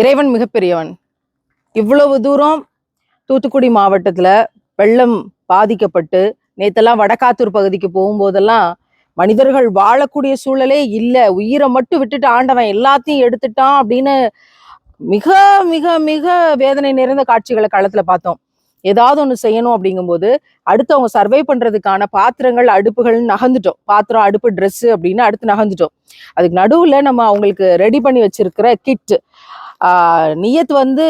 இறைவன் மிகப்பெரியவன். இவ்வளவு தூரம் தூத்துக்குடி மாவட்டத்தில் வெள்ளம் பாதிக்கப்பட்டு நேத்தெல்லாம் வடக்காத்தூர் பகுதிக்கு போகும்போதெல்லாம் மனிதர்கள் வாழக்கூடிய சூழலே இல்லை. உயிரை மட்டும் விட்டுட்டு ஆண்டவன் எல்லாத்தையும் எடுத்துட்டான் அப்படின்னு மிக மிக மிக வேதனை நிறைந்த காட்சிகளை களத்துல பார்த்தோம். ஏதாவது ஒன்று செய்யணும் அப்படிங்கும்போது அடுத்து அவங்க சர்வை பண்றதுக்கான பாத்திரங்கள் அடுப்புகள் நகர்ந்துட்டோம். பாத்திரம் அடுப்பு ட்ரெஸ்ஸு அப்படின்னு அடுத்து நகர்ந்துட்டோம். அதுக்கு நடுவில் நம்ம அவங்களுக்கு ரெடி பண்ணி வச்சிருக்கிற கிட் நியத் வந்து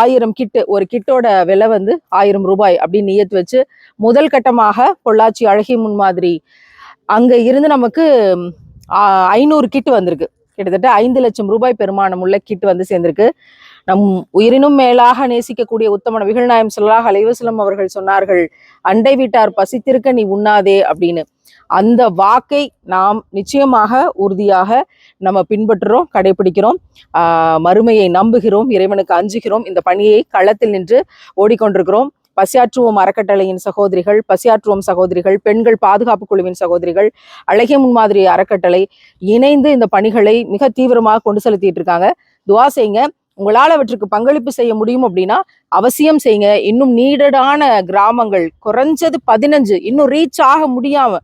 ஆயிரம் கிட்டு ஒரு கிட்டோட விலை வந்து ஆயிரம் ரூபாய் அப்படின்னு நியத் வச்சு முதல் கட்டமாக பொள்ளாச்சி அழகி முன்மாதிரி அங்கே இருந்து நமக்கு ஐநூறு கிட்டு வந்திருக்கு. கிட்டத்தட்ட ஐந்து லட்சம் ரூபாய் பெருமானம் உள்ள கிட் வந்து சேர்ந்திருக்கு. நம் உயிரினும் மேலாக நேசிக்கக்கூடிய உத்தம நபிகள் நாயம் சொல்லாஹ் அலைவசலம் அவர்கள் சொன்னார்கள் அண்டை வீட்டார் பசித்திருக்க நீ உண்ணாதே அப்படின்னு. அந்த வாக்கை நாம் நிச்சயமாக உறுதியாக நம்ம பின்பற்றுறோம் கடைபிடிக்கிறோம் மறுமையை நம்புகிறோம் இறைவனுக்கு அஞ்சுகிறோம் இந்த பணியை களத்தில் நின்று ஓடிக்கொண்டிருக்கிறோம். பசியாற்றுவோம் அறக்கட்டளையின் சகோதரிகள் பசியாற்றுவோம் சகோதரிகள் பெண்கள் பாதுகாப்பு குழுவின் சகோதரிகள் அழகிய முன்மாதிரி அறக்கட்டளை இணைந்து இந்த பணிகளை மிக தீவிரமாக கொண்டு செலுத்திட்டு இருக்காங்க. துவா செய்யுங்க. உங்களால் அவற்றுக்கு பங்களிப்பு செய்ய முடியும் அப்படின்னா அவசியம் செய்யுங்க. இன்னும் நீடடான கிராமங்கள் குறைஞ்சது பதினஞ்சு இன்னும் ரீச் ஆக முடியாம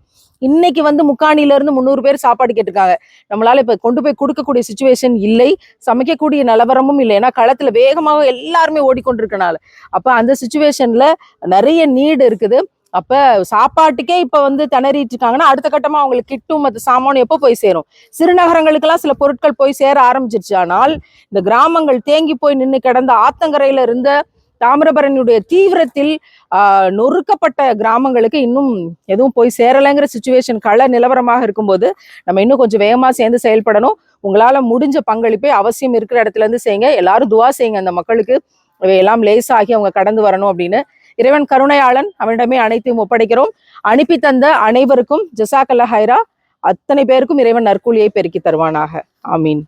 இன்னைக்கு வந்து முக்காணில இருந்து முந்நூறு பேர் சாப்பாடு கேட்டிருக்காங்க. நம்மளால இப்ப கொண்டு போய் கொடுக்கக்கூடிய சுச்சுவேஷன் இல்லை. சமைக்கக்கூடிய நிலவரமும் இல்லை. ஏன்னா களத்துல வேகமாக எல்லாருமே ஓடிக்கொண்டிருக்கனால. அப்ப அந்த சுச்சுவேஷன்ல நிறைய நீடு இருக்குது. அப்ப சாப்பாட்டுக்கே இப்ப வந்து திணறிட்டு இருக்காங்கன்னா அடுத்த கட்டமா அவங்களுக்கு கிட்டும் மற்ற சாமானும் எப்போ போய் சேரும்? சிறுநகரங்களுக்கெல்லாம் சில பொருட்கள் போய் சேர ஆரம்பிச்சிருச்சு. ஆனால் இந்த கிராமங்கள் தேங்கி போய் நின்று கிடந்த ஆத்தங்கரையில இருந்த தாமிரபரணியுடைய தீவிரத்தில் நொறுக்கப்பட்ட கிராமங்களுக்கு இன்னும் எதுவும் போய் சேரலைங்கிற சுச்சுவேஷன் கள நிலவரமாக இருக்கும்போது நம்ம இன்னும் கொஞ்சம் வேகமாக சேர்ந்து செயல்படணும். உங்களால் முடிஞ்ச பங்களிப்பை அவசியம் இருக்கிற இடத்துல இருந்து செய்யுங்க. எல்லாரும் துவா செய்யுங்க. அந்த மக்களுக்கு இவையெல்லாம் லேசாகி அவங்க கடந்து வரணும் அப்படின்னு இறைவன் கருணையாளன். அவனிடமே அனைத்தையும் ஒப்படைக்கிறோம். அனுப்பி தந்த அனைவருக்கும் ஜசாக்கல்ல ஹைரா அத்தனை பேருக்கும் இறைவன் நற்கூலியை பெருக்கி தருவானாக. ஆமீன்.